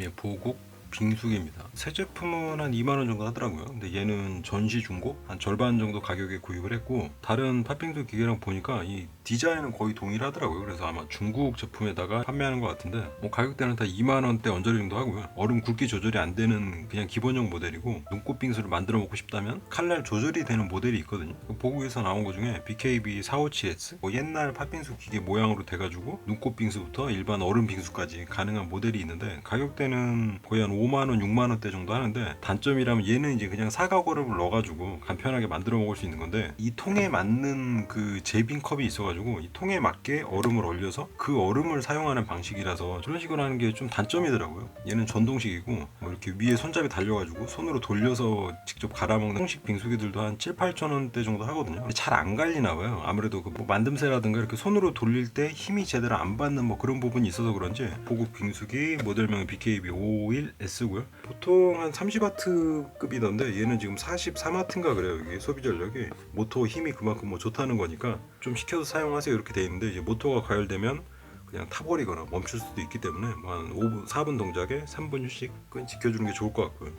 예, 보국 빙수기입니다. 새 제품은 한 2만 원 정도 하더라고요. 근데 얘는 전시 중고 한 절반 정도 가격에 구입을 했고 다른 팥빙수 기계랑 보니까 이 디자인은 거의 동일하더라고요. 그래서 아마 중국 제품에다가 판매하는 것 같은데 뭐 가격대는 다 2만 원대 언저리 정도 하고요. 얼음 굵기 조절이 안 되는 그냥 기본형 모델이고 눈꽃 빙수를 만들어 먹고 싶다면 칼날 조절이 되는 모델이 있거든요. 그 보국에서 나온 것 중에 BKB 457S 뭐 옛날 팥빙수 기계 모양으로 돼가지고 눈꽃 빙수부터 일반 얼음 빙수까지 가능한 모델이 있는데 가격대는 거의 한 5만 원, 6만 원대 정도 하는데 단점이라면 얘는 이제 그냥 얼음을 넣어가지고 간편하게 만들어 먹을 수 있는 건데 이 통에 맞는 그 제빙 컵이 있어가지고 이 통에 맞게 얼음을 얼려서 그 얼음을 사용하는 방식이라서 저런 식으로 하는 게 좀 단점이더라고요. 얘는 전동식이고 뭐 이렇게 위에 손잡이 달려가지고 손으로 돌려서 직접 갈아먹는 통식 빙수기들도 한 7, 8천 원대 정도 하거든요. 잘 안 갈리나 봐요. 아무래도 그 뭐 만듦새라든가 이렇게 손으로 돌릴 때 힘이 제대로 안 받는 뭐 그런 부분이 있어서 그런지 보국 빙수기 모델명은 BKB 551S 고요. 보통 한 30와트급이던데 얘는 지금 43와트인가 그래요. 이게 소비 전력이 모터 힘이 그만큼 뭐 좋다는 거니까 좀 시켜서 사용하세요 이렇게 돼 있는데 이제 모터가 과열되면 그냥 타버리거나 멈출 수도 있기 때문에 뭐 한 5분, 4분 동작에 3분 휴식은 지켜주는 게 좋을 것 같고요.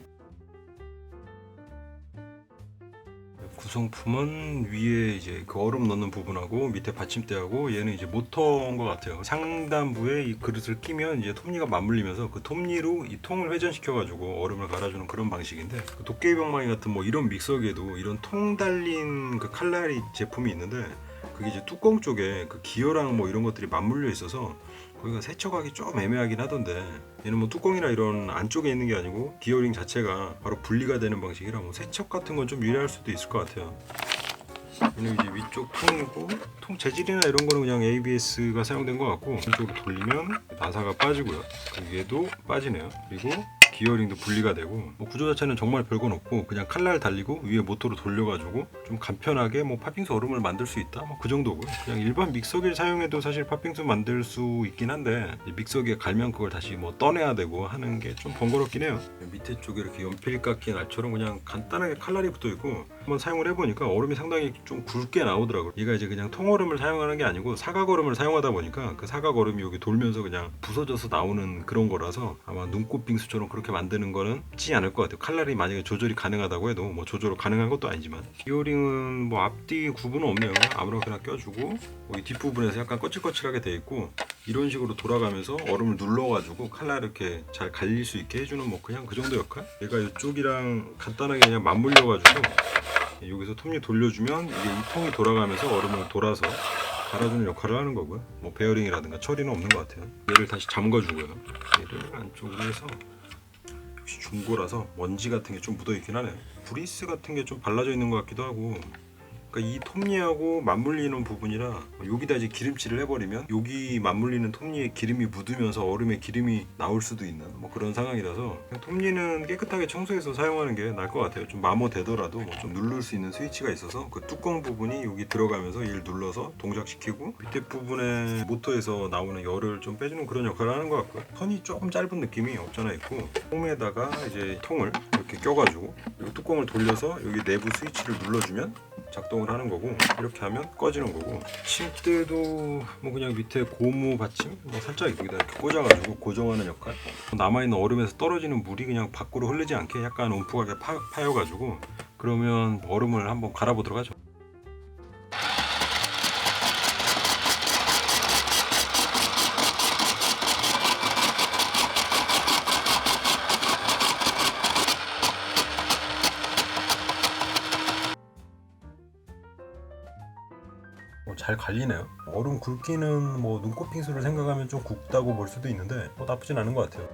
구성품은 위에 이제 그 얼음 넣는 부분하고 밑에 받침대하고 얘는 이제 모터인 것 같아요. 상단부에 이 그릇을 끼면 이제 톱니가 맞물리면서 그 톱니로 이 통을 회전시켜 가지고 얼음을 갈아주는 그런 방식인데 그 도깨비 병망이 같은 뭐 이런 믹서기에도 이런 통 달린 그 칼날이 제품이 있는데 그게 이제 뚜껑 쪽에 그 기어랑 뭐 이런 것들이 맞물려 있어서 거기가 세척하기 좀 애매하긴 하던데 얘는 뭐 뚜껑이나 이런 안쪽에 있는 게 아니고 기어링 자체가 바로 분리가 되는 방식이라 뭐 세척 같은 건 좀 유리할 수도 있을 것 같아요. 얘는 이제 위쪽 통이고 통 재질이나 이런 거는 그냥 ABS가 사용된 것 같고 이쪽으로 돌리면 나사가 빠지고요. 그게도 빠지네요. 그리고 기어링도 분리가 되고 뭐 구조 자체는 정말 별건 없고 그냥 칼날 달리고 위에 모터로 돌려가지고 좀 간편하게 뭐 팥빙수 얼음을 만들 수 있다 뭐 그 정도고요. 그냥 일반 믹서기를 사용해도 사실 팥빙수 만들 수 있긴 한데 이 믹서기에 갈면 그걸 다시 뭐 떠내야 되고 하는 게 좀 번거롭긴 해요. 밑에 쪽에 이렇게 연필 깎인 알처럼 그냥 간단하게 칼날이 붙어 있고 한번 사용을 해보니까 얼음이 상당히 좀 굵게 나오더라고요. 얘가 이제 그냥 통얼음을 사용하는 게 아니고 사각 얼음을 사용하다 보니까 그 사각 얼음이 여기 돌면서 그냥 부서져서 나오는 그런 거라서 아마 눈꽃 빙수처럼 그렇게 만드는 거는 쉽지 않을 것 같아요. 칼날이 만약에 조절이 가능하다고 해도 뭐 조절 가능한 것도 아니지만 기어링은 뭐 앞뒤 구분은 없네요. 아무렇게나 껴주고 뭐이 뒷부분에서 약간 거칠거칠하게 돼 있고 이런 식으로 돌아가면서 얼음을 눌러가지고 칼날 이렇게 잘 갈릴 수 있게 해주는 뭐 그냥 그 정도 역할? 얘가 이쪽이랑 간단하게 그냥 맞물려가지고 여기서 톱니 돌려주면 이게 이 통이 돌아가면서 얼음을 돌아서 갈아주는 역할을 하는 거고요. 뭐 베어링이라든가 처리는 없는 것 같아요. 얘를 다시 잠궈주고요. 얘를 안쪽으로 해서 역시 중고라서 먼지 같은 게 좀 묻어 있긴 하네요. 브리스 같은 게 좀 발라져 있는 것 같기도 하고. 그러니까 이 톱니하고 맞물리는 부분이라 여기다 이제 기름칠을 해버리면 여기 맞물리는 톱니에 기름이 묻으면서 얼음에 기름이 나올 수도 있는 뭐 그런 상황이라서 톱니는 깨끗하게 청소해서 사용하는 게 나을 것 같아요. 좀 마모되더라도 뭐 좀 누를 수 있는 스위치가 있어서 그 뚜껑 부분이 여기 들어가면서 얘를 눌러서 동작시키고 밑에 부분에 모터에서 나오는 열을 좀 빼주는 그런 역할을 하는 것 같고요. 선이 조금 짧은 느낌이 없잖아 있고 홈에다가 이제 통을 이렇게 껴가지고 이 뚜껑을 돌려서 여기 내부 스위치를 눌러주면 작동을 하는 거고 이렇게 하면 꺼지는 거고. 침대도 뭐 그냥 밑에 고무 받침? 뭐 살짝 여기다 이렇게 꽂아가지고 고정하는 역할? 남아있는 얼음에서 떨어지는 물이 그냥 밖으로 흐르지 않게 약간 움푹하게 파, 파여가지고 그러면 얼음을 한번 갈아보도록 하죠 잘 갈리네요. 얼음 굵기는 뭐 눈꽃 빙수를 생각하면 좀 굵다고 볼 수도 있는데 뭐 나쁘진 않은 것 같아요.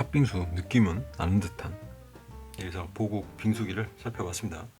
팥빙수 느낌은 나는 듯한 그래서 보국 빙수기를 살펴봤습니다.